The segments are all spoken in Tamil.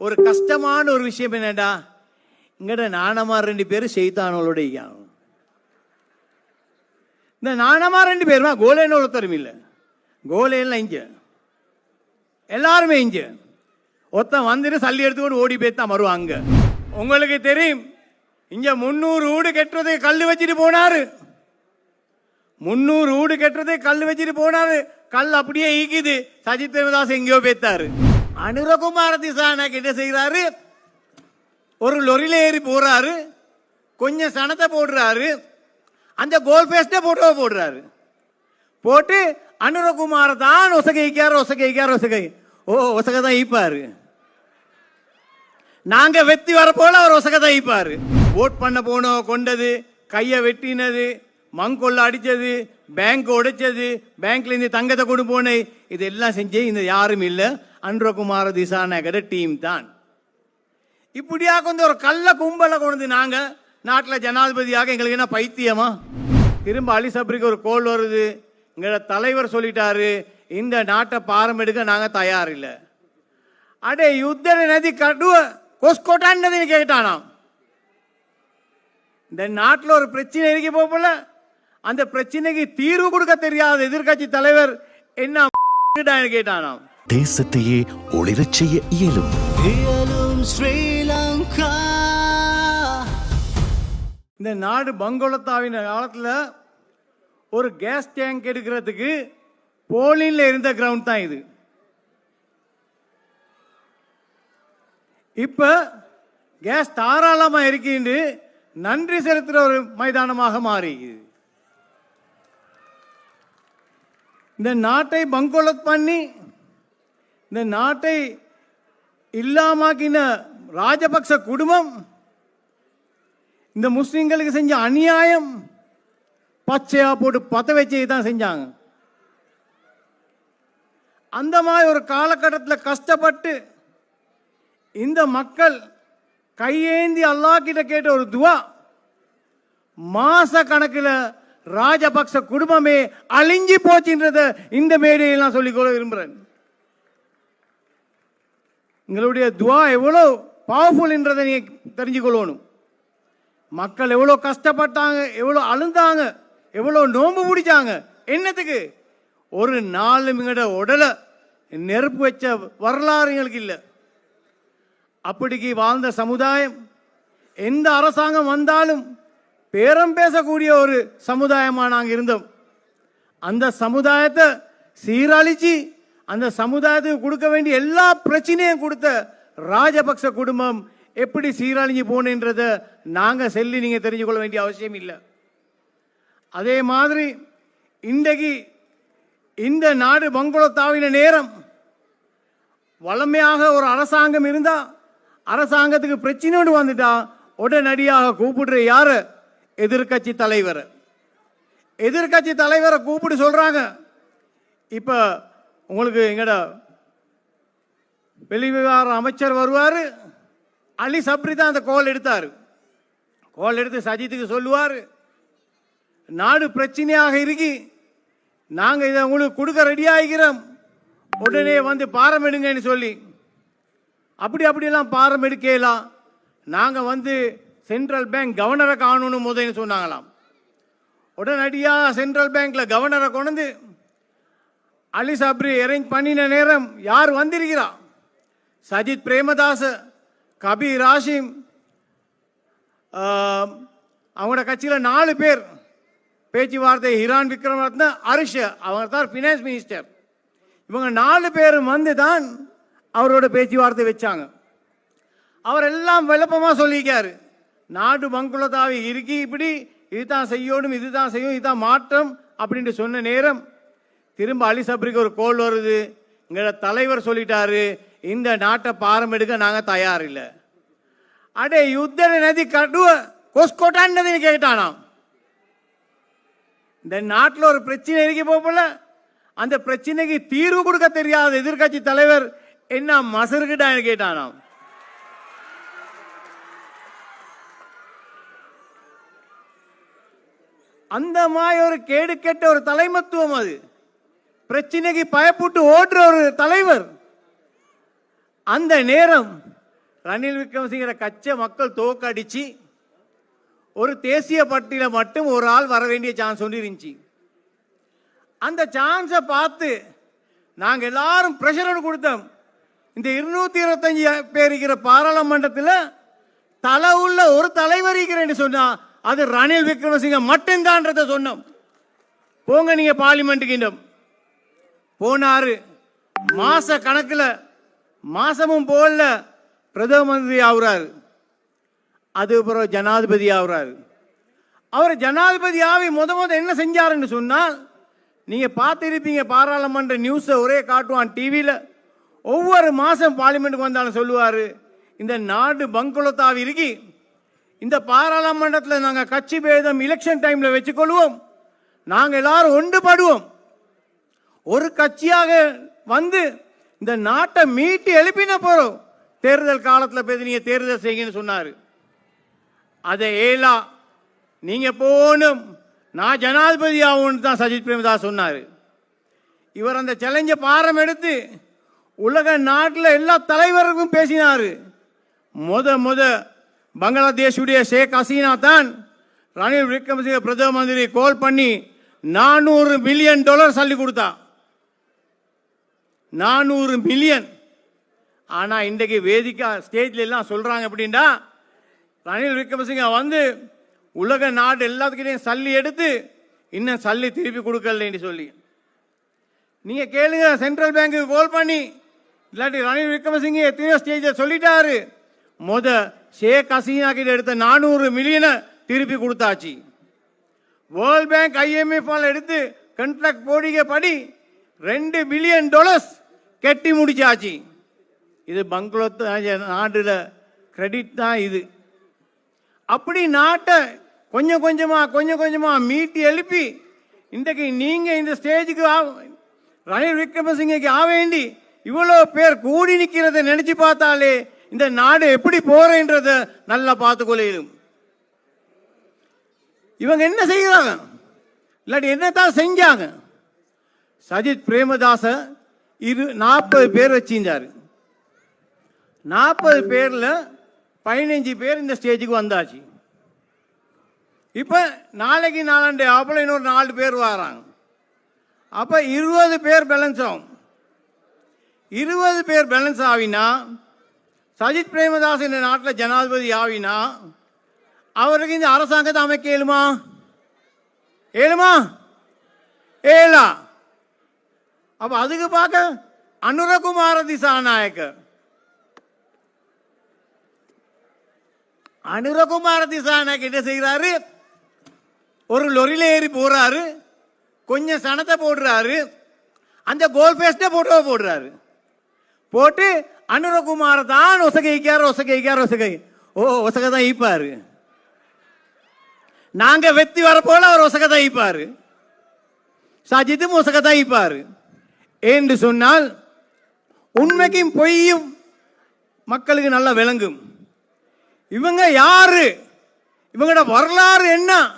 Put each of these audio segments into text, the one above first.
ஒரு கஷ்டமான ஒரு விஷயம் என்னடா? இங்கட நாணமார் ரெண்டு பேரும் செய்தானோட இந்த நானமா ரெண்டு பேருமா? கோலேன்னு ஒருத்தரும் இல்லை. கோலேலாம் இங்க. எல்லாருமே இங்க. ஒருத்தன் வந்துட்டு சல்லி எடுத்துக்கொண்டு ஓடி போய் தான் வருவாங்க உங்களுக்கு தெரியும் இங்க முந்நூறு வீடு கெட்டுறது கல் வச்சுட்டு போனாரு. முந்நூறு வீடு கெட்டுறது கல் வச்சுட்டு போனாரு. கல் அப்படியே ஈக்குது சஜித் பிரேமதாஸ் எங்கேயோ பேத்தாரு அனுரகுமார திசானா கிட்ட செய்கிறாரு ஒரு லொரியில ஏறி போறாரு. கொஞ்சம் சனத்தை போடுறாரு. அந்த கோல் பேஸ்ட போட்டோ போடுறாரு. போட்டு அனுரகுமார தான் ஒசகைக்கார் ஒசகைக்கார் ஒசகை. ஓ ஒசகை தான் ஈப்பாரு நாங்க வெத்தி வர போல அவர் ஒசகை தான் ஈப்பாரு ஓட் பண்ண போனோம் கொண்டது கையை வெட்டினது மங்கொள்ள அடிச்சது பேங்க் உடைச்சது பேங்க்ல இருந்து தங்கத்தை கொண்டு போனேன். இதெல்லாம் செஞ்சு இந்த யாரும் இல்லை. அன்றகுமார திசாநகர டீம் தான். இப்படியா கொஞ்சம் ஒரு கள்ள கும்பலை கொண்டு வந்து நாங்க நாட்டில் ஜனாதிபதியாக எங்களுக்கு என்ன பைத்தியமா? திரும்ப அலி சப்ரிக்கு ஒரு கோல் வருது. எங்களோட தலைவர் சொல்லிட்டாரு இந்த நாட்டை பாரம் எடுக்க நாங்கள் தயார் இல்லை. அடே யுத்த நதி கடுவ கொஸ்கோட்டான்னு கேட்டானாம். இந்த நாட்டில் ஒரு பிரச்சனை இருக்கு போல அந்த பிரச்சனைக்கு தீர்வு கொடுக்க தெரியாத எதிர்க்கட்சி தலைவர் என்ன கேட்டானாம். தேசத்தையே ஒளிரச் செய்ய இயலும். இயலும் ஸ்ரீலங்கா. இந்த நாடு பங்கோலத்தாவின் காலத்தில் ஒரு கேஸ் டேங்க் எடுக்கிறதுக்கு போலின்ல இருந்த கிரவுண்ட் தான் இது. இப்ப கேஸ் தாராளமா இருக்கின்று நன்றி செலுத்துற ஒரு மைதானமாக மாறிக்குது இந்த நாட்டை பங்கோலத் பண்ணி இந்த நாட்டை இல்லாமாக்கின ராஜபக்ச குடும்பம் இந்த முஸ்லீம்களுக்கு செஞ்ச அநியாயம் பச்சையா போட்டு பத்த வச்சு தான் செஞ்சாங்க அந்த மாதிரி ஒரு காலகட்டத்தில் கஷ்டப்பட்டு இந்த மக்கள் கையேந்தி அல்லாஹ் கிட்ட கேட்ட ஒரு துவா மாச கணக்கில் ராஜபக்ச குடும்பமே அழிஞ்சு போச்சுன்றத இந்த மேடையில் நான் சொல்லிக்கொள்ள விரும்புகிறேன் எங்களுடைய துவா எவ்வளோ பவர்ஃபுல்ன்றதை நீங்க தெரிஞ்சுக்கொள்ளணும். மக்கள் எவ்வளோ கஷ்டப்பட்டாங்க எவ்வளோ அழுந்தாங்க எவ்வளோ நோம்பு பிடிச்சாங்க என்னத்துக்கு? ஒரு நாலு எங்களோட உடலை நெருப்பு வச்ச வரலாறு எங்களுக்கு இல்லை. அப்படிக்கு வாழ்ந்த சமுதாயம் எந்த அரசாங்கம் வந்தாலும் பேரம் பேசக்கூடிய ஒரு சமுதாயமாக நாங்கள் இருந்தோம். அந்த சமுதாயத்தை சீரழிச்சு அந்த சமுதாயத்துக்கு கொடுக்க வேண்டிய எல்லா பிரச்சனையும் கொடுத்த ராஜபக்ச குடும்பம் எப்படி சீரழிஞ்சு போனேன்றத நாங்கள் சொல்லி நீங்கள் தெரிஞ்சு கொள்ள வேண்டிய அவசியம் இல்லை. அதே மாதிரி இன்றைக்கு இந்த நாடு பங்குளத்தாவின நேரம் வளமையாக ஒரு அரசாங்கம் இருந்தால் அரசாங்கத்துக்கு பிரச்சனையோடு வந்துட்டா உடனடியாக கூப்பிடுற யார்? எதிர்க்கட்சி தலைவர். எதிர்க்கட்சி தலைவரை கூப்பிட்டு சொல்கிறாங்க இப்போ உங்களுக்கு எங்கட வெளிவிவகார அமைச்சர் வருவார்? அலி சப்ரி தான் அந்த கோல் எடுத்தார். கோல் எடுத்து சஜித்துக்கு சொல்லுவார் நாடு பிரச்சனையாக இருக்கி நாங்கள் இதை உங்களுக்கு கொடுக்க ரெடி ஆகிறோம் உடனே வந்து பாரம் எடுங்கன்னு சொல்லி. அப்படி அப்படியெல்லாம் பாரம் எடுக்கலாம் நாங்கள் வந்து சென்ட்ரல் பேங்க் கவர்னரை காணணும் முதல்னு சொன்னாங்களாம். உடனடியாக சென்ட்ரல் பேங்க்ல கவர்னரை கொண்டு அலி சப்ரி அரேஞ்ச் பண்ணின நேரம் யார் வந்திருக்கிறா? சஜித் பிரேமதாஸ் கபீர் ராஷிம் அவங்களோட கட்சியில் நாலு பேர். பேச்சுவார்த்தை ஹிரான் விக்ரமரத்ன அரிஷ் அவங்க தான் ஃபினான்ஸ் மினிஸ்டர் இவங்க நாலு பேர் வந்து தான் அவரோட பேச்சுவார்த்தை வச்சாங்க. அவர் எல்லாம் விளப்பமாக சொல்லியிருக்காரு. நாடு பங்குளதாவி இருக்கி இப்படி இதுதான் செய்யணும் இதுதான் செய்யும் இதுதான் மாற்றம் அப்படின்ட்டு சொன்ன நேரம் திரும்ப அலி சப்ரிக்கு ஒரு கோல் வருது. எங்களோட தலைவர் சொல்லிட்டாரு இந்த நாட்டை பாரம் எடுக்க நாங்கள் தயார் இல்லை. அடே யுத்த நதி கடுவ கொஸ்கோட்டான்னு கேட்டானாம். இந்த நாட்டில் ஒரு பிரச்சனை இருக்க போல அந்த பிரச்சனைக்கு தீர்வு கொடுக்க தெரியாத எதிர்க்கட்சி தலைவர் என்ன மசருக்கிட்டான்னு கேட்டானாம். அந்த மாதிரி ஒரு கேடு கெட்ட ஒரு தலைமத்துவம் அது. பிரச்சனைக்கு பயப்பட்டு ஓடுற ஒரு தலைவர். அந்த நேரம் ரணில் விக்ரமசிங்கிற கச்ச மக்கள் தோக்கடிச்சு ஒரு தேசிய பட்டியல மட்டும் ஒரு ஆள் வர வேண்டிய சான்ஸ் ஒன்று இருந்துச்சு. அந்த சான்ஸை பார்த்து நாங்கள் எல்லாரும் பிரஷர் கொடுத்தோம். இந்த இருநூத்தி இருபத்தஞ்சு பேர் இருக்கிற பாராளுமன்றத்தில் தலை உள்ள ஒரு தலைவர் இருக்கிறேன்னு சொன்னா அது ரணில் விக்ரமசிங்க மட்டும்தான்றத சொன்னோம். போங்க நீங்க பார்லிமெண்ட்டுக்கு இன்னும் போனாரு. மாச கணக்கில் மாசமும் போகல பிரதம மந்திரி ஆகுறாரு அதுக்கப்புறம் ஜனாதிபதி ஆகுறாரு அவர் ஜனாதிபதி ஆகி முத முத என்ன செஞ்சாருன்னு சொன்னால் நீங்கள் பார்த்துருப்பீங்க பாராளுமன்ற நியூஸை ஒரே காட்டுவான் டிவியில் ஒவ்வொரு மாதம் பார்லிமெண்ட்டுக்கு வந்தாலும் சொல்லுவார் இந்த நாடு பங்குலத்தாவி இருக்கி இந்த பாராளுமன்றத்தில் நாங்கள் கட்சி பேதம் எலெக்ஷன் டைமில் வச்சுக்கொள்வோம். நாங்கள் எல்லாரும் ஒன்றுபடுவோம். ஒரு கட்சியாக வந்து இந்த நாட்டை மீட்டு எழுப்பின போறோம் தேர்தல் காலத்தில் போய் நீங்க தேர்தல் செய்யுங்கன்னு சொன்னாரு. அதை ஏலா நீங்க போகணும். நான் ஜனாதிபதி ஆகணும்னு தான் சஜித் பிரேமதாஸ் சொன்னார். இவர் அந்த சேலஞ்ச பாரம் எடுத்து உலக நாட்டில் எல்லா தலைவருக்கும் பேசினார். முத முத பங்களாதேஷுடைய ஷேக் ஹசீனா தான் ரணில் விக்ரமசிங்க பிரதம மந்திரி கோல் பண்ணி நானூறு மில்லியன் டாலர் சொல்லி கொடுத்தா. நானூறு மில்லியன் ஆனால் இன்றைக்கு வேதிக்கா ஸ்டேஜ்ல எல்லாம் அப்படின்னா ரணில் விக்ரமசிங்க வந்து உலக நாடு எல்லாத்துக்கிட்டையும் சல்லி எடுத்து இன்னும் சல்லி திருப்பி கொடுக்கலன்னு சொல்லி. நீங்கள் கேளுங்க சென்ட்ரல் பேங்க்கு கோல் பண்ணி இல்லாட்டி ரணில் விக்ரமசிங்க எத்தனையோ ஸ்டேஜில் சொல்லிட்டாரு. முத ஷேக் ஹசீனா கிட்ட எடுத்த நானூறு மில்லியனை திருப்பி கொடுத்தாச்சு. வேர்ல்ட் பேங்க் ஐஎம்எஃப் எடுத்து கண்ட்ராக்ட் போடிக படி ரெண்டு பில்லியன் டாலர்ஸ் கெட்டி முடிச்சாச்சு. இது பங்களோத் நாட்டில் கிரெடிட் தான் இது. அப்படி நாட்டை கொஞ்சம் கொஞ்சமாக கொஞ்சம் கொஞ்சமாக மீட்டி எழுப்பி இன்றைக்கு நீங்கள் இந்த ஸ்டேஜுக்கு ஆ- ரணில் விக்ரமசிங்கக்கு ஆவேண்டி வேண்டி இவ்வளோ பேர் கூடி நிற்கிறத நினச்சி பார்த்தாலே இந்த நாடு எப்படி போகிறேன்றத நல்லா பார்த்துக்கொள்ளும் இவங்க என்ன செய்கிறாங்க? இல்லாட்டி என்னத்தான் செஞ்சாங்க? சஜித் பிரேமதாச இரு நாற்பது பேர் வச்சிருந்தார். நாற்பது பேரில் பதினஞ்சு பேர் இந்த ஸ்டேஜுக்கு வந்தாச்சு. இப்போ நாளைக்கு நாலாண்டு ஆப்பில் இன்னொரு நாலு பேர் வராங்க. அப்போ இருபது பேர் பேலன்ஸ் ஆகும். இருபது பேர் பேலன்ஸ் ஆவினா சஜித் பிரேமதாஸ் இந்த நாட்டில் ஜனாதிபதி ஆவினா அவருக்கு இந்த அரசாங்கத்தை அமைக்க இயலுமா? ஏழுமா ஏழா அப்ப அதுக்கு பார்க்க அனுரகுமார திசாநாயக்கர் அனுரகுமார திசாநாயக் என்ன செய்கிறாரு ஒரு லொரியில ஏறி போறாரு. கொஞ்சம் சனத்தை போடுறாரு. அந்த கோல் பேஸ்ட போட்டோ போடுறாரு. போட்டு அனுரகுமார தான் ஒசகைக்கார் ஒசகைக்கார் ஒசகை. ஓ ஒசகை தான் ஈப்பாரு நாங்க வெத்தி வர போல அவர் ஒசகை தான் ஈப்பாரு சஜித்தும் ஒசகை தான் ஈப்பாரு என்று சொன்னால் உண்மைக்கும் பொய்யும் மக்களுக்கு நல்லா விளங்கும். இவங்க யாரு? இவங்களோட வரலாறு என்ன?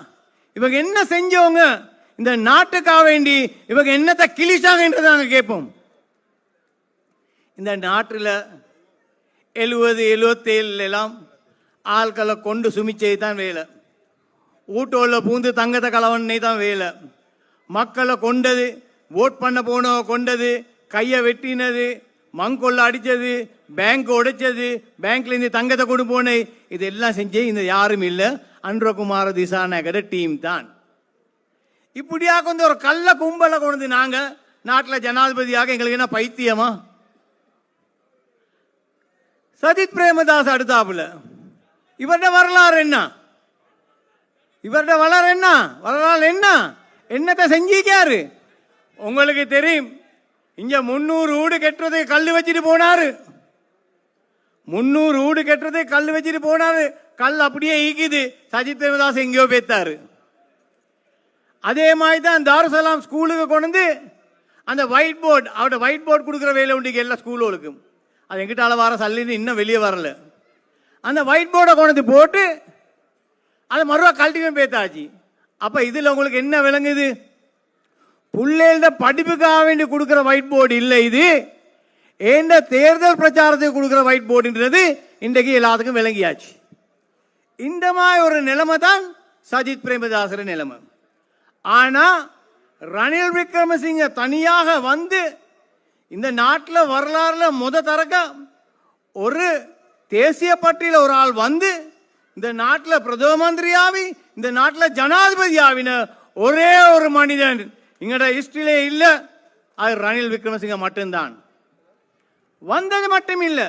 இவங்க என்ன செஞ்சவங்க? இந்த நாட்டுக்காக வேண்டி இவங்க என்னத்தை கிழிச்சாங்கன்றதை நாங்கள் கேட்போம். இந்த நாட்டில் எழுபது எழுபத்தேழுல எல்லாம் ஆட்களை கொண்டு சுமிச்சது தான் வேலை. ஊட்டோவில் பூந்து தங்கத்தை கலவனை தான் வேலை. மக்களை கொண்டது ஓட் பண்ண போனவ கொண்டது கையை வெட்டினது மங்கொள்ள அடித்தது பேங்க் உடைச்சது பேங்க்ல இருந்து தங்கத்தை கொண்டு போனது இதெல்லாம் செஞ்சு இந்த யாரும் இல்லை. அன்றகுமார திசாநகர டீம் தான். இப்படியா கொஞ்சம் ஒரு கள்ள கும்பலை கொண்டு நாங்கள் நாட்டில் ஜனாதிபதியாக எங்களுக்கு என்ன பைத்தியமா? சஜித் பிரேமதாஸ் அடுத்தாப்புல. இவருடைய வரலாறு என்ன? இவருடைய வரலாறு என்ன? வரலாறு என்ன? என்னத்தை செஞ்சிக்காரு உங்களுக்கு தெரியும் இங்க முன்னூறு வீடு கட்டுறது கல் வச்சுட்டு போனாரு. முன்னூறு வீடு கட்டுறது கல் வச்சுட்டு போனாரு. கல் அப்படியே ஈக்குது. சஜித் பிரேமதாஸ் எங்கேயோ பேத்தாரு. அதே மாதிரி தான் தாருசலாம் ஸ்கூலுக்கு கொண்டு வந்து அந்த ஒயிட் போர்டு அவட ஒயிட் போர்டு கொடுக்குற வேலை உண்டு எல்லா ஸ்கூலுக்கும் அது எங்கிட்ட வர சல்லின்னு இன்னும் வெளியே வரல. அந்த ஒயிட் போர்டை கொண்டு போட்டு அதை மறுவா கழட்டிவே பேத்தாச்சு. அப்போ இதில் உங்களுக்கு என்ன விளங்குது? பிள்ளைகள படிப்புக்காக வேண்டி கொடுக்குற ஒயிட் போர்டு இல்லை இது. ஏண்ட தேர்தல் பிரச்சாரத்துக்கு கொடுக்குற ஒயிட் போர்டுன்றது இன்றைக்கு எல்லாத்துக்கும் விளங்கியாச்சு. இந்த மாதிரி ஒரு நிலைமை தான் சஜித் பிரேமதாசர நிலைமை. ஆனா ரணில் விக்ரமசிங்க தனியாக வந்து இந்த நாட்டில் வரலாறுல முத தரக்க ஒரு தேசிய பட்டியல ஒரு ஆள் வந்து இந்த நாட்டில் பிரதம மந்திரியாவி இந்த நாட்டில் ஜனாதிபதியாவின ஒரே ஒரு மனிதன் எங்களோட ஹிஸ்டரியிலே இல்லை. அது ரணில் விக்ரமசிங்க மட்டும்தான். வந்தது மட்டும் இல்லை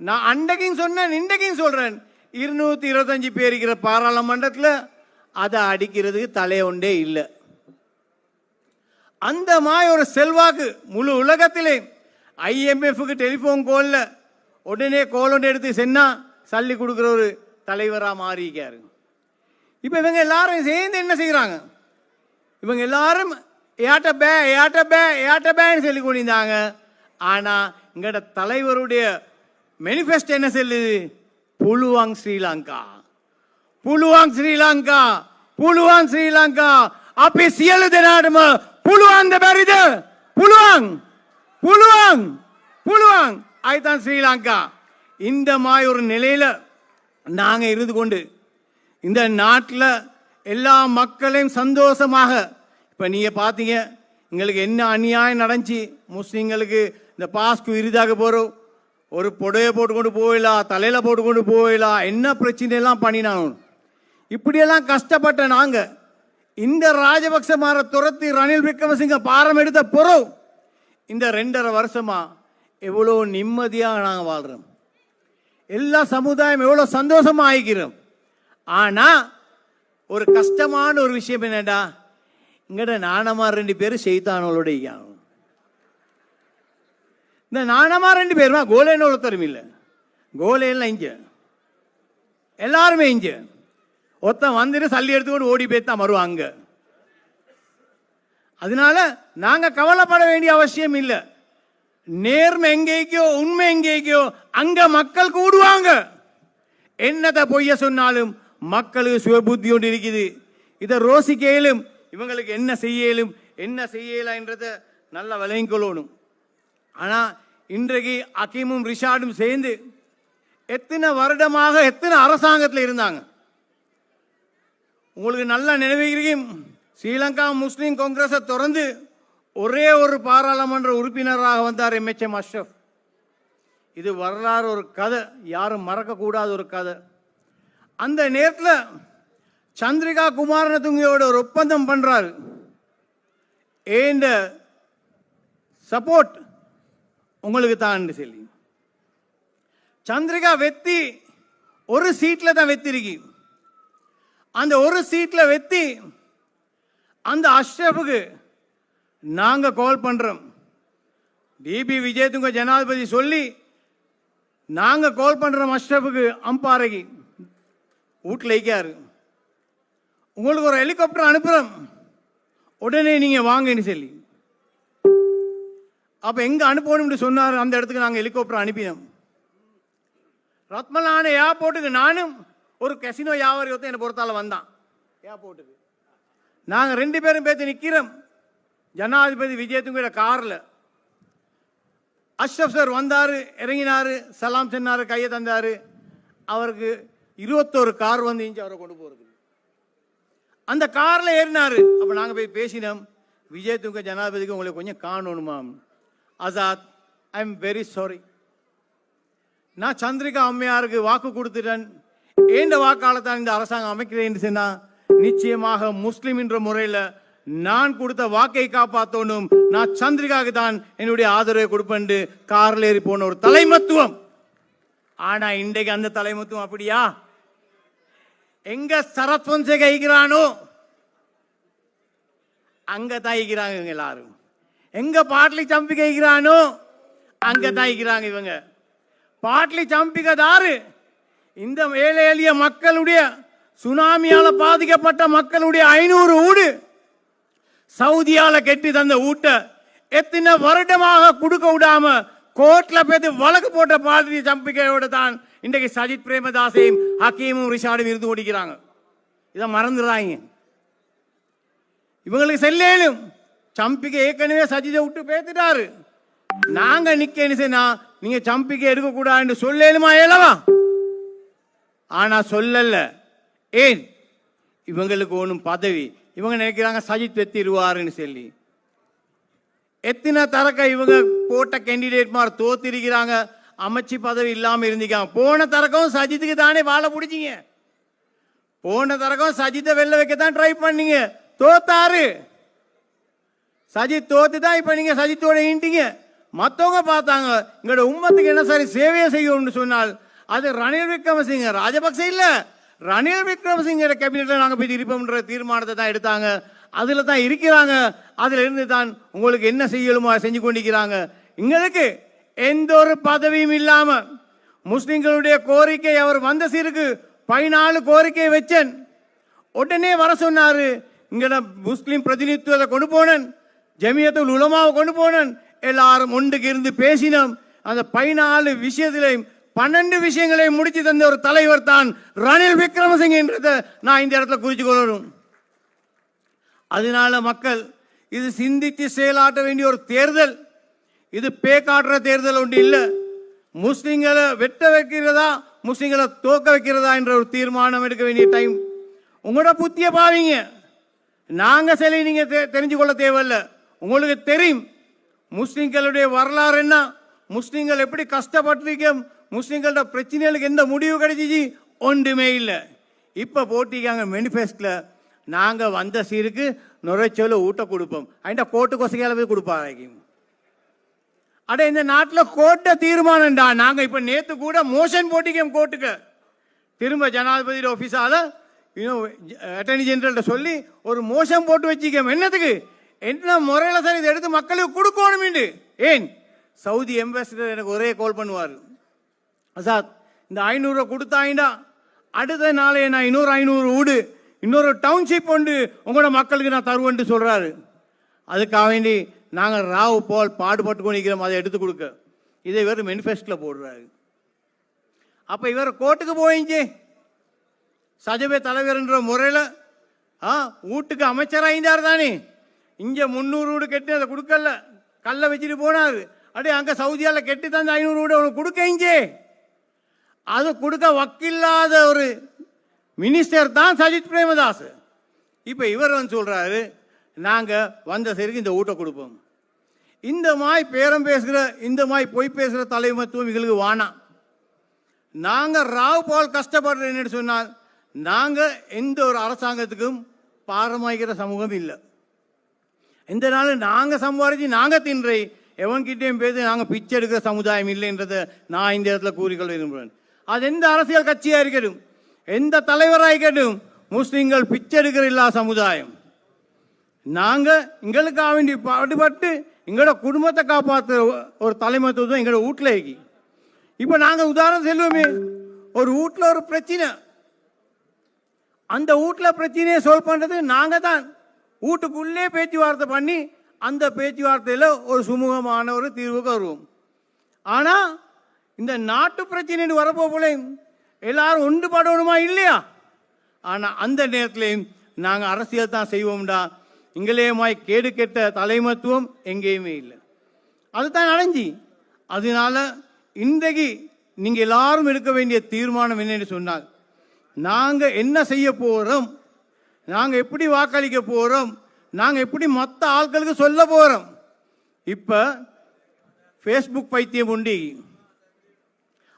நான் அன்றைக்கும் சொன்னேன் இன்றைக்கும் சொல்றேன். இருநூத்தி இருபத்தஞ்சு பேர் இருக்கிற பாராளுமன்றத்தில் அதை அடிக்கிறதுக்கு தலையொண்டே ஒன்றே இல்லை. அந்த மாதிரி ஒரு செல்வாக்கு முழு உலகத்திலே ஐஎம்எஃப்க்கு டெலிஃபோன் கோலில் உடனே கோல் ஒன்று எடுத்து சென்னா சல்லி கொடுக்குற ஒரு தலைவராக மாறிக்காரு இப்போ இவங்க எல்லாரும் சேர்ந்து என்ன செய்கிறாங்க இவங்க எல்லாரும் ஏட்ட பே ஏட்ட பே ஏட்ட பேன்னு சொல்லி கொண்டிருந்தாங்க ஆனால் எங்கட தலைவருடைய மேனிஃபெஸ்டோ என்ன சொல்லுது? புலுவாங் ஸ்ரீலங்கா. புலுவாங் ஸ்ரீலங்கா புலுவாங் ஸ்ரீலங்கா. அப்படி சியலு தினாடும? புலுவாங் பேர் இது? புலுவாங் புலுவாங் புலுவாங். அதுதான் ஸ்ரீலங்கா. இந்த மாதிரி ஒரு நிலையில் நாங்கள் இருந்து கொண்டு இந்த நாட்டில் எல்லா மக்களையும் சந்தோஷமாக இப்போ நீங்கள் பார்த்தீங்க எங்களுக்கு என்ன அநியாயம் நடந்துச்சு? முஸ்லீம்களுக்கு இந்த பாஸ்க்கு விரிதாக போகிறோம் ஒரு புடையை போட்டுக்கொண்டு போயிடலாம் தலையில் போட்டுக்கொண்டு போயிடலாம் என்ன பிரச்சனையெல்லாம் பண்ணினாங்க இப்படியெல்லாம் கஷ்டப்பட்ட நாங்கள் இந்த ராஜபக்ச மாற துரத்தி ரணில் விக்ரமசிங்க பாரம் எடுத்த பொறவு இந்த ரெண்டரை வருஷமா எவ்வளோ நிம்மதியாக நாங்கள் வாழ்கிறோம் எல்லா சமுதாயம் எவ்வளோ சந்தோஷமாக ஆகிக்கிறோம் ஆனால் ஒரு கஷ்டமான ஒரு விஷயம் என்னடா இங்கட நாணமார் ரெண்டு பேரும் செய்தானோட இந்த நானமா ரெண்டு பேருமா? கோலேன்னு ஒருத்தரும் இல்லை. கோலேலாம் இங்க. எல்லாருமே இங்க. ஒருத்தன் வந்துட்டு சல்லி எடுத்துக்கொண்டு ஓடி போய் தான் வருவாங்க அதனால நாங்க கவலைப்பட வேண்டிய அவசியம் இல்லை. நேர்மை எங்கேக்கோ உண்மை எங்கேக்கோ அங்க மக்கள் கூடுவாங்க. என்னத்தை பொய்ய சொன்னாலும் மக்களுக்கு சுயபுத்தி ஒன்று இருக்குது. இதை ரோசிக்கையிலும் இவங்களுக்கு என்ன செய்யலும் என்ன செய்யலான்றத நல்லா விளங்கிக் கொள்ளணும். ஆனால் இன்றைக்கு அகீமும் ரிஷாடும் சேர்ந்து எத்தனை வருடமாக எத்தனை அரசாங்கத்தில் இருந்தாங்க. உங்களுக்கு நல்லா நினைவுகிறீங்க ஸ்ரீலங்கா முஸ்லீம் காங்கிரஸை திறந்து ஒரே ஒரு பாராளுமன்ற உறுப்பினராக வந்தார் எம்எச்எம் அஷ்ரஃப் இது வரலாறு ஒரு கதை யாரும் மறக்கக்கூடாத ஒரு கதை. அந்த நேரத்தில் சந்திரிகா குமாரனதுங்கையோட ஒரு ஒப்பந்தம் பண்ணுறாரு ஏண்ட சப்போர்ட் உங்களுக்கு தான் சொல்லி. சந்திரிகா வெத்தி ஒரு சீட்டில் தான் வெத்திருக்கி. அந்த ஒரு சீட்டில் வெத்தி அந்த அஷ்ரஃபுக்கு நாங்கள் கால் பண்ணுறோம் டிபி விஜயதுங்க ஜனாதிபதி சொல்லி நாங்கள் கால் பண்ணுறோம் அஷ்ரஃபுக்கு அம்பாறைக்கு. வீட்டில் வைக்காரு உங்களுக்கு ஒரு ஹெலிகாப்டர் அனுப்புறோம். உடனே நீங்கள் வாங்கன்னு சொல்லி. அப்போ எங்கே அனுப்பணும்னு சொன்னார் அந்த இடத்துக்கு நாங்கள் ஹெலிகாப்டர் அனுப்பினோம். ரத்மலான ஏர்போர்ட்டுக்கு நானும் ஒரு கசினோ வியாபாரி ஒருத்தன் என்னை பொறுத்தால வந்தான். ஏர்போர்ட்டுக்கு நாங்கள் ரெண்டு பேரும் பேத்து நிற்கிறோம் ஜனாதிபதி விஜயத்துங்கிற காரில். அஷ்ரப் சார் வந்தார் இறங்கினார் சலாம் சொன்னாரு கையை தந்தார். அவருக்கு இருபத்தோரு கார் வந்து இஞ்சி அவரை கொண்டு போகிறது அந்த காரில் ஏறினாரு. அப்போ நாங்கள் போய் பேசினோம். விஜய் துங்க ஜனாதிபதிக்கு உங்களை கொஞ்சம் காணணுமாம். Azad I am very sorry நான் சந்திரிகா அம்மையாருக்கு வாக்கு கொடுத்துட்டேன். ஏண்ட வாக்காளத்தான் தான் இந்த அரசாங்கம் அமைக்கிறேன் சொன்னா நிச்சயமாக முஸ்லீம் என்ற முறையில் நான் கொடுத்த வாக்கை காப்பாற்றணும் நான் சந்திரிகாவுக்கு தான் என்னுடைய ஆதரவை கொடுப்பேன் காரில் ஏறி போன ஒரு தலைமத்துவம். ஆனா இன்றைக்கு அந்த தலைமத்துவம் அப்படியா? எங்க சரத் பொன்சேகா ஈகிறானோ அங்க தான் ஈகிறாங்க இவங்க எல்லாரும். எங்க பாட்லி சம்பிக்க ஈகிறானோ அங்க தான் ஈகிறாங்க இவங்க. பாட்லி சம்பிக்கதாரு இந்த ஏழை எளிய மக்களுடைய சுனாமியால பாதிக்கப்பட்ட மக்களுடைய ஐநூறு ஊடு சவுதியால கெட்டி தந்த ஊட்ட எத்தனை வருடமாக கொடுக்க விடாம கோர்ட்ல போய் வழக்கு போட்ட பாதிரி சம்பிக்கையோட தான் இன்றைக்கு சஜித் பிரேமதாசையும் ஹக்கீமும் ரிஷாடும் இருந்து ஓடிக்கிறாங்க. இதை மறந்துடுறாங்க இவங்களுக்கு செல்லேலும் சம்பிக்கை ஏற்கனவே சஜிதை விட்டு பேத்துட்டாரு. நாங்க நிக்கேன்னு நீங்க சம்பிக்கை எடுக்க கூடாதுன்னு சொல்லலுமா ஏலவா? ஆனா சொல்லல. ஏன்? இவங்களுக்கு ஒன்றும் பதவி. இவங்க நினைக்கிறாங்க சஜித் வெத்திடுவாருன்னு சொல்லி. எத்தனை தரக்க இவங்க போட்ட கேண்டிடேட் மாதிரி தோத்திருக்கிறாங்க. அமைச்சு பதவி இல்லாமல் இருந்திருக்காங்க. போன தரக்கம் சஜித்துக்கு தானே வாழை பிடிச்சிங்க. போன தரக்கம் சஜித்தை வெளில வைக்க தான் ட்ரை பண்ணீங்க. தோத்தாரு. சஜித் தோத்து தான் இப்போ நீங்கள் சஜித்தோட இன்ட்டிங்க மற்றவங்க பார்த்தாங்க எங்களோட உம்மத்துக்கு என்ன சரி சேவையை செய்யும்னு சொன்னால் அது ரணில் விக்ரமசிங்க ராஜபக்சே இல்லை. ரணில் விக்ரமசிங்க கேபினெட்டில் நாங்கள் போய் இருப்போம்ன்ற தீர்மானத்தை தான் எடுத்தாங்க. அதில் தான் இருக்கிறாங்க. அதில் இருந்து தான் உங்களுக்கு என்ன செய்யலுமோ அதை செஞ்சு கொண்டிருக்கிறாங்க. எங்களுக்கு எந்த ஒரு பதவியும் இல்லாம முஸ்லிம்களுடைய கோரிக்கை அவர் வந்த சீருக்கு பதினாலு கோரிக்கையை வச்சேன். உடனே வர சொன்னாரு இங்கட முஸ்லிம் பிரதிநிதித்துவத்தை கொண்டு போனேன் ஜமியத்துல் உலமாவை கொண்டு போனேன். எல்லாரும் ஒன்றுக்கு இருந்து பேசினோம். அந்த பதினாலு விஷயத்திலையும் பன்னெண்டு விஷயங்களையும் முடிச்சு தந்த ஒரு தலைவர் தான் ரணில் விக்ரமசிங்கன்றத நான் இந்த இடத்துல குறிச்சு கொள்ளணும். அதனால மக்கள் இது சிந்தித்து செயலாற்ற வேண்டிய ஒரு தேர்தல். இது பே காட்டுற தேர்தல் ஒன்று இல்லை. முஸ்லிம்களை வெட்ட வைக்கிறதா முஸ்லிம்களை தோக்க வைக்கிறதா என்ற ஒரு தீர்மானம் எடுக்க வேண்டிய டைம் உங்களோட புத்திய பாவீங்க. நாங்க சிலை நீங்க தெ- தெரிஞ்சு கொள்ள தேவையில்ல. உங்களுக்கு தெரியும் முஸ்லிம்களுடைய வரலாறு என்ன முஸ்லிம்கள் எப்படி கஷ்டப்பட்டிருக்க முஸ்லிம்களோட பிரச்சனைகளுக்கு எந்த முடிவு கிடைச்சிச்சு ஒன்றுமே இல்லை. இப்ப போட்டிக்காங்க மேனிஃபெஸ்ட்ல நாங்க வந்த சீருக்கு நுரைச்சோல ஊட்ட கொடுப்போம். அந்த கோட்டு கொசையால போய் கொடுப்பாங்க. அட இந்த நாட்டில் கோர்ட்டை தீர்மானம்டா. நாங்கள் இப்போ நேற்று கூட மோஷன் போட்டிக்கோம் கோர்ட்டுக்கு. திரும்ப ஜனாதிபதி ஆஃபீஸால் இன்னும் அட்டர்னி ஜெனரல்கிட்ட சொல்லி ஒரு மோஷன் போட்டு வச்சுக்கோம் என்னத்துக்கு? என்ன முறையில் சார் இதை எடுத்து மக்களுக்கு கொடுக்கணும் ஏன்? சவுதி எம்பாசிடர் எனக்கு ஒரே கால் பண்ணுவார். அசாத் இந்த ஐநூறுரூவா கொடுத்தாயிண்டா. அடுத்த நாளே நான் இன்னொரு ஐநூறு வீடு இன்னொரு டவுன்ஷிப் உண்டு உங்களோட மக்களுக்கு நான் தருவேன்ட்டு சொல்கிறாரு அதுக்காக வேண்டி நாங்கள் ராவு போல் பாடுபட்டு கொண்டிருக்கிறோம் அதை எடுத்து கொடுக்க. இதை இவர் மேனிஃபெஸ்டில் போடுறாரு. அப்போ இவர் கோர்ட்டுக்கு போயிஞ்சு சஜபே தலைவர்ன்ற முறையில் ஆ வீட்டுக்கு அமைச்சராயிருந்தார் தானே. இங்கே முந்நூறு வீடு கட்டி அதை கொடுக்கல. கல்லை வச்சுட்டு போனார். அப்படியே அங்கே சவுதியாவில் கெட்டி தந்து ஐநூறு வீடு அவனுக்கு கொடுக்க இங்கே. அது கொடுக்க வக்கில்லாத ஒரு மினிஸ்டர் தான் சஜித் பிரேமதாஸ். இப்போ இவர் வந்து சொல்கிறாரு நாங்கள் வந்த சரிக்கு இந்த ஊட்டை கொடுப்போம். இந்த மாதிரி பேரம் பேசுகிற இந்த மாதிரி பொய் பேசுகிற தலைமத்துவம் எங்களுக்கு வானா. நாங்கள் ராவ் போல் கஷ்டப்படுறேன்னு சொன்னால் நாங்கள் எந்த ஒரு அரசாங்கத்துக்கும் பாரமாய்க்கிற சமூகம் இல்லை. இந்த நாள் நாங்கள் சம்பாதிச்சு நாங்கள் தின்றை எவன்கிட்டையும் பேசி நாங்கள் பிச்சை எடுக்கிற சமுதாயம் இல்லைன்றதை நான் இந்த இடத்துல கூறிக்கொள்ள விரும்புகிறேன். அது எந்த அரசியல் கட்சியாக இருக்கட்டும் எந்த தலைவராக இருக்கட்டும் முஸ்லீம்கள் பிச்சை எடுக்கிற இல்லா சமுதாயம். நாங்கள் எங்களுக்காக வேண்டி பாடுபட்டு எங்களோட குடும்பத்தை காப்பாற்றுற ஒரு தலைமத்துவம் எங்களோட வீட்டில் இருக்கு. இப்போ நாங்கள் உதாரணம் செல்வோமே ஒரு வீட்டில் ஒரு பிரச்சனை. அந்த வீட்டில் பிரச்சனையை சால்வ் பண்ணுறது நாங்கள் தான் வீட்டுக்குள்ளே பேச்சுவார்த்தை பண்ணி அந்த பேச்சுவார்த்தையில் ஒரு சுமூகமான ஒரு தீர்வுக்கு வருவோம் ஆனால் இந்த நாட்டு பிரச்சனைன்னு வரப்போ எல்லாரும் ஒன்றுபடணுமா இல்லையா? ஆனால் அந்த நேரத்துலையும் நாங்கள் அரசியல் தான் செய்வோம்டா. எங்களேமாய் கேடு கெட்ட தலைமத்துவம் எங்கேயுமே இல்லை. அதுதான் அடைஞ்சி. அதனால இன்றைக்கு நீங்கள் எல்லாரும் எடுக்க வேண்டிய தீர்மானம் என்னன்னு சொன்னால் நாங்கள் என்ன செய்ய போகிறோம் நாங்கள் எப்படி வாக்களிக்க போகிறோம் நாங்கள் எப்படி மற்ற ஆட்களுக்கு சொல்ல போகிறோம் இப்போ ஃபேஸ்புக் பைத்தியம் உண்டு.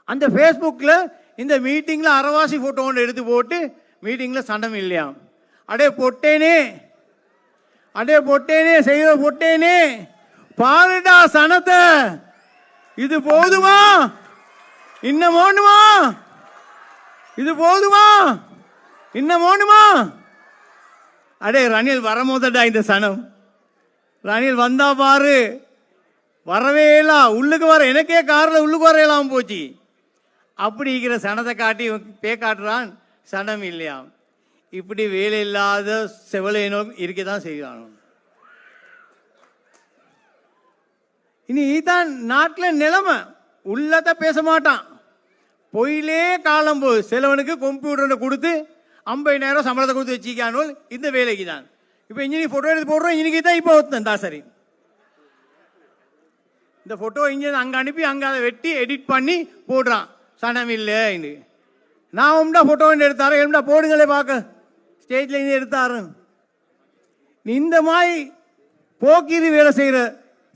அந்த ஃபேஸ்புக்கில் இந்த மீட்டிங்கில் அரவாசி ஃபோட்டோ ஒன்று எடுத்து போட்டு மீட்டிங்கில் சண்டம் இல்லையாம். அடே பொட்டேனே! அடே பொட்டேனே செய்த பொட்டேனே. பாருடா சனத்தை. இது போதுமா? இன்னும் வேணுமா இது போதுமா? இன்னும் வேணுமா அடே ரணில் வரமோதடா இந்த சனம். ரணில் வந்தா பாரு. வரவே இல்ல. உள்ளுக்கு வர எனக்கே காரில் உள்ளுக்கு வர இல்லாமல் போச்சு. அப்படி இருக்கிற சனத்தை காட்டி பே காட்டுறான். சனம் இல்லையாம். இப்படி வேலை இல்லாத செவலையினும் இருக்க தான் செய்வானோ இனி இதுதான் நாட்டில் நிலைமை. உள்ளத பேச மாட்டான். பொயிலே காலம் போகுது சிலவனுக்கு கம்ப்யூட்டரை கொடுத்து ஐம்பதாயிரம் சம்பளத்தை கொடுத்து வச்சுக்கானோ இந்த வேலைக்கு தான் இப்போ இன்ஜினியர் ஃபோட்டோ எடுத்து போடுறோம் இன்னைக்கு தான் இப்போ ஒருத்தன் தான் சரி இந்த ஃபோட்டோ இங்கே அங்கே அனுப்பி அங்கே அதை வெட்டி எடிட் பண்ணி போடுறான். சனம் இல்லை நான் உண்டா ஃபோட்டோ எடுத்தாரேன் எம்டா போடுங்களே பார்க்க. ஸ்டேஜில் இருந்து எடுத்தாரு. இந்த மாதிரி போக்கிரி வேலை செய்கிற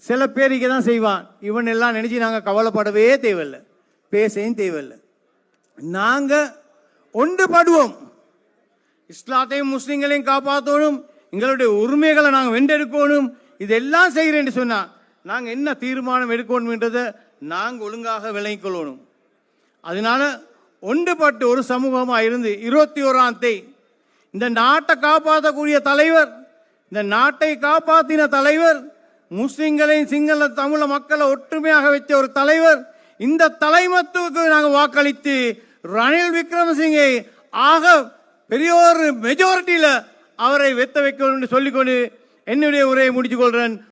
சில பேருக்கு தான் செய்வான். இவன் எல்லாம் நினச்சி நாங்கள் கவலைப்படவே தேவையில்லை. பேசவும் தேவையில்லை. நாங்கள் ஒன்றுபடுவோம். இஸ்லாத்தையும் முஸ்லீம்களையும் காப்பாற்றணும் எங்களுடைய உரிமைகளை நாங்கள் வென்றெடுக்கணும். இதெல்லாம் செய்கிறேன்னு சொன்னா நாங்கள் என்ன தீர்மானம் எடுக்கணும்ன்றதை நாங்கள் ஒழுங்காக விளங்கிக் கொள்ளணும் அதனால ஒன்றுபட்டு ஒரு சமூகமாக இருந்து இருபத்தி ஓராம் தேதி இந்த நாட்டை காப்பாற்றக்கூடிய தலைவர் இந்த நாட்டை காப்பாற்றின தலைவர் முஸ்லிம்களையும் சிங்கள தமிழ மக்களை ஒற்றுமையாக வைத்த ஒரு தலைவர் இந்த தலைமத்துவுக்கு நாங்கள் வாக்களித்து ரணில் விக்ரமசிங்கை ஆக பெரிய ஒரு மெஜாரிட்டியில் அவரை வெத்த வைக்கணும் என்று சொல்லிக்கொண்டு என்னுடைய உரையை முடித்துக் கொள்கிறேன்